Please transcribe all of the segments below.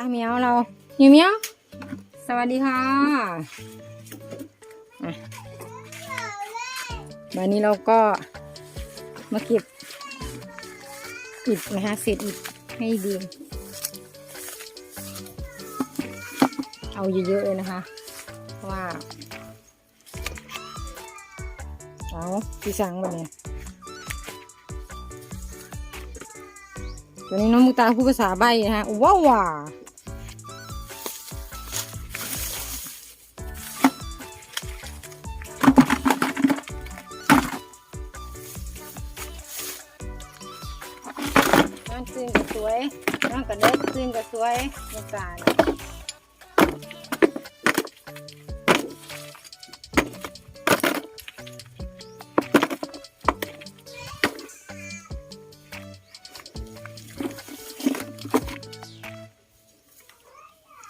ป้าเมียวเราเหมียวเมียวสวัสดีค่ะวันนี้เราก็มาเก็บอิฐนะคะเศษอิฐให้ดี เอาเยอะๆเลยนะคะเพราะว่าเอาพี่สังแบบนี้วันนี้น้องมุตาพูดภาษาใบนะคะว้าว องกระเด็กจึงก็สวยมุกตาเนี่ย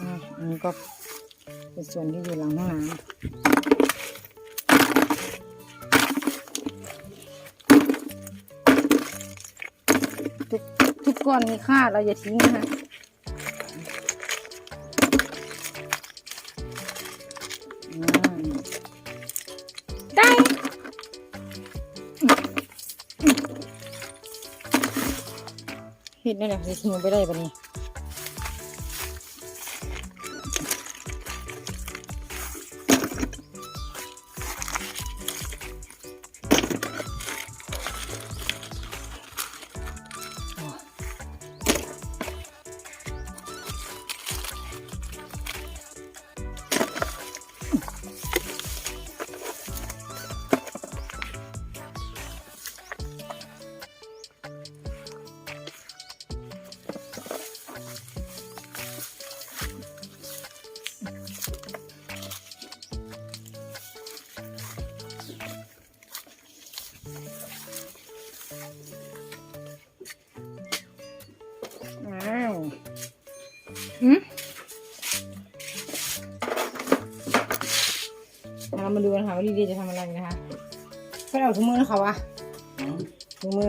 อะอันนี้ก็เป็นส่วนที่อยู่หลังห้องน้ำทุกทุกก้อนมีค่าเราอย่าทิ้งนะคะ ได้เห็ดนี่นแหละจะทิ้งไปได้ปะเนี่ย อ้าวหืมเรามาดูกันค่ะว่าดีๆจะทำอะไรนะคะก็เอาถุงมือนะคะวะถุงมือ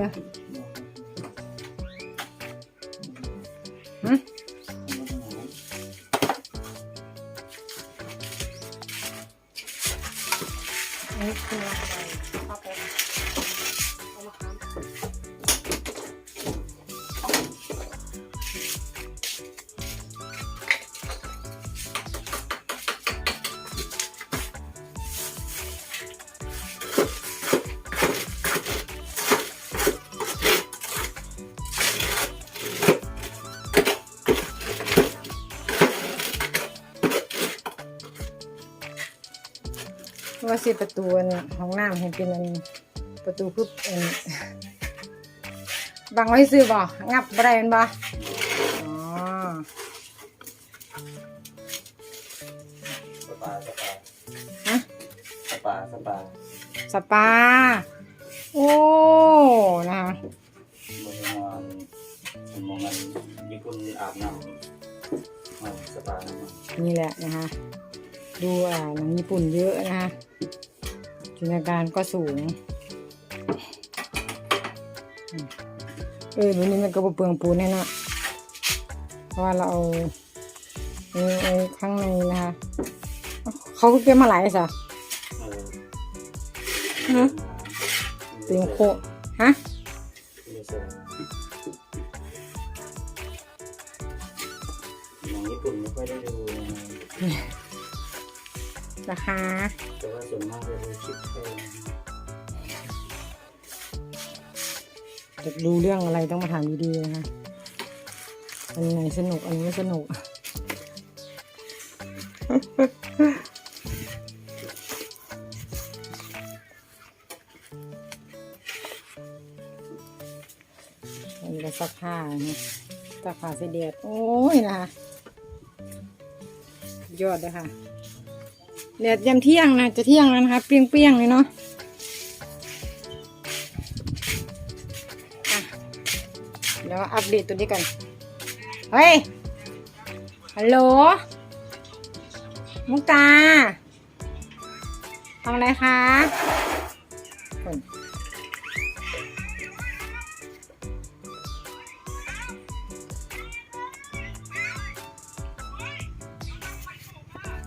ว่าสิประตูอันห้องน้ำเห็นเป็นอันประตูคืออันบังไว้ซื้อบ่งับบ่ได้แมันบ่อ๋อสปาสปาฮะสปาสปาสปา โอ้นะคะเมื่อวานเห็นมองกันมีคนอาบน้ำมาสปาน้ำมันนี่แหละนะคะดูอ่าหนังญี่ปุ่นเยอะนะคะ จินตนาการก็สูงอืมเออวันนี้มันก็บ่เปลืองปูนแน่เนอนเพราะว่าเราเอาไอ้ไอ้ข้างในนะคะเขาก็เก็บมาหลายสะเออฮะเต็มโคฮะไม่ใช่หนังญี่ปุ่นไม่ค่อยได้ดูนะราคา แต่ว่าส่วนมากจะดูคลิปแค่จะดูเรื่องอะไรต้องมาถามดีๆนะคะอันไหนสนุกอันนี้ไม่สนุก อันนี้ก็ซักผ้านะซักผ้าเสเดียดโอ้ยนะคะยอดเลยค่ะ แดดยามเที่ยงนะจะเที่ยงแล้วนะคะ เปรี้ยงๆเลยเนาะอะเดี๋ยวอัปเดตตัวนี้กัน เฮ้ย ฮัลโหล มุกตาทำอะไรคะ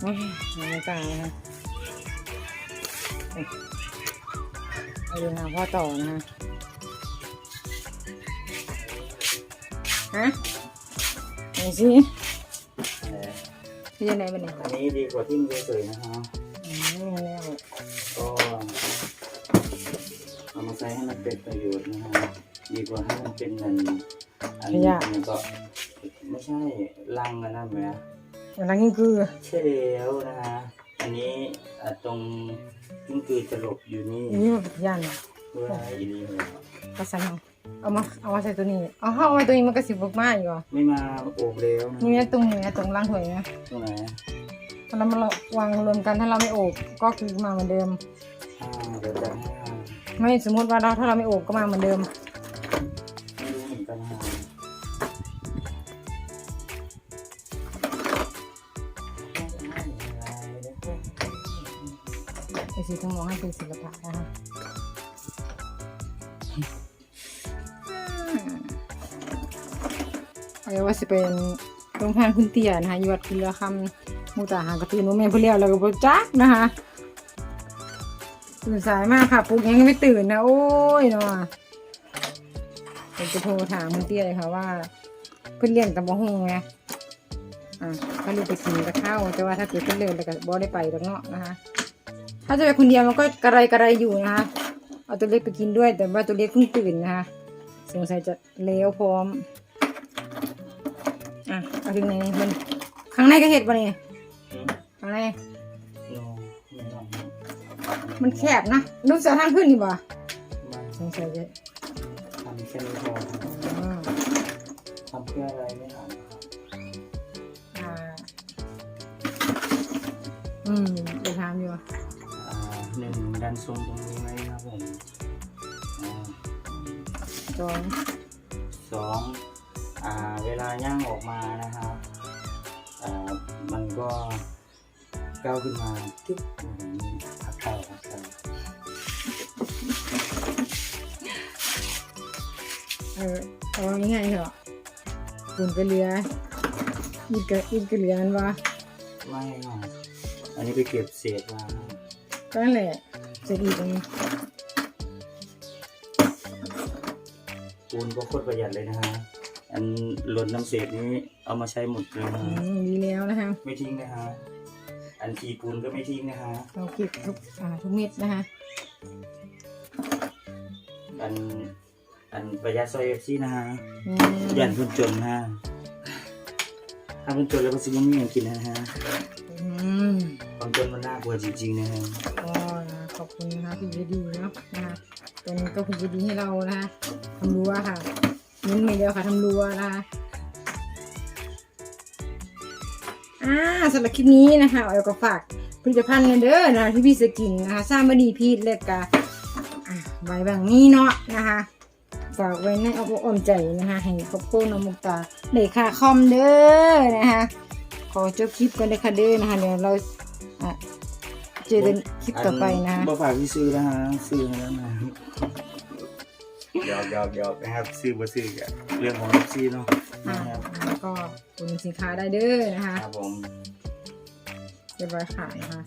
ไม่กล้านะคะเอาดูนะพ่อต่อนะคะฮะไหนสิแต่พี่จะไหนบ้างเนี่ยอันนี้ดีกว่าที่มันเฉยๆนะคะอืมนี่แล้วก็เอามาใช้ให้มันเป็นประโยชน์นะฮะดีกว่าให้มันเป็นเงินอันนี้มันก็ไม่ใช่ลังนะนะแม่ อย่างนั้นคือใช่แล้วนะฮะอันนี้อะตรงกิ้งกือจะหลบอยู่นี่นี่มันยันเพื่ออีนี่เลยก็สั่งเอามาเอามาใส่ตัวนี้เอาเอาไว้ตัวนี้มันก็สิบมากอยู่อะไม่มาโอบแล้วนะนี่นะตรงนี้นะตรงล่างถ้วยนะตรงไหนถ้าเรามาวางรวมกันถ้าเราไม่โอบก็คือมาเหมือนเดิมอ่าเดี๋ยวจะให้อ่าไม่สมมติว่าเราถ้าเราไม่โอบก็มาเหมือนเดิมไม่ สีต้องมองให้เป็นศิลปะนะคะเอาว่าสิเป็นโรงทานคุณเตียนะคะยวดคุณเรือคำมูตาหางกระตือนุ่มแม่ผู้เลี้ยวแล้วก็บจักนะคะตื่นสายมากค่ะปลุกยังไม่ตื่นนะโอ้ยเนาะผมจะโทรถามคุณเตี้ยเลยค่ะว่าเพื่อนเลี้ยงตะบะฮงไงอะก็เลยไปกินกับข้าวแต่ว่าถ้าเกิดเพื่อนเลิกแล้วก็บ่ได้ไปดอกเนาะนะคะ ถ้าจะไปคนเดียวมันก็กระไรกระไรอยู่นะคะเอาตัวเล็กไปกินด้วย แต่ว่าตัวเล็กเพิ่งตื่นนะคะสงสัยจะเลี้ยวพร้อมอะเอาถึงไหนมันข้างในก็เห็ดปะเนี่ยอืมข้างในโนไม่ต้องมันแคบนะนุ่งเสื้อทางขึ้นดีบ่มันสงสัยจะทำแค่นี้พออ่าทำเพื่ออะไรไม่ทำครับ ทรงตรงนี้ไว้ครับผมอ่าจองสองอ่าเวลาย่างออกมานะครับอ่ามันก็ก้าวขึ้นมาจุ๊บอย่างนี้พักเท้าพักเท้าเออเอาง่ายๆเถอะคุณไปเรืออีกกะอีกกะเรือนั่นวะไม่หรอกอันนี้ไปเก็บเศษมาก็นั่นแหละ เสร็จอีกตรงนี้ปูนก็โคตรประหยัดเลยนะฮะ อันหล่นน้ำเศษนี้เอามาใช้หมดเลยนะอืฮะมดีแล้วนะคะไม่ทิ้งนะฮะ อันทีปูนก็ไม่ทิ้งนะฮะ เราเก็บทุกอ่าทุกเม็ดนะคะอัน อันประหยัดซอยเอฟซีนะฮะ อืมยันคนจนนะฮะถ้าคนจนแล้วก็ซื้อไม่มีอย่างกินนะฮะ อืมความจนมันน่ากลัวจริงๆนะฮะ ก็นะ ขอบคุณนะคะพี่ดีเนาะนะคะตอนนี้ก็พี่ดีให้เรานะคะทำรั้วค่ะเน้นไม่เดียวค่ะทำรั้วนะคะอ่าสำหรับคลิปนี้นะคะเอาก็ฝากผลิตภัณฑ์กันเด้อนะคะที่พี่สกินนะคะสร้างบดีพีทเล็กกะอะใบบางนี้เนาะนะคะฝากไว้ในอาอกอ้อมใจนะคะให้ครอบครัวน้องมุกตาเด็กค่ะคอมเด้อนะคะขอจบคลิปกันเลยค่ะเด้อนะคะเดี๋ยวเราอะ จอกันคลิปต่อไปนะคะบ่ฝากที่ซื้อนะฮะซื้อให้แล้วนะหยอกหยอกหยอกนะครับ ซื้อบ่ซื้อกับเรื่องของเอฟซีเนาะอ่านะครับแล้วก็อุดหนุนสินค้าได้เด้อนะคะครับผมเรียบร้อยค่ะนะคะ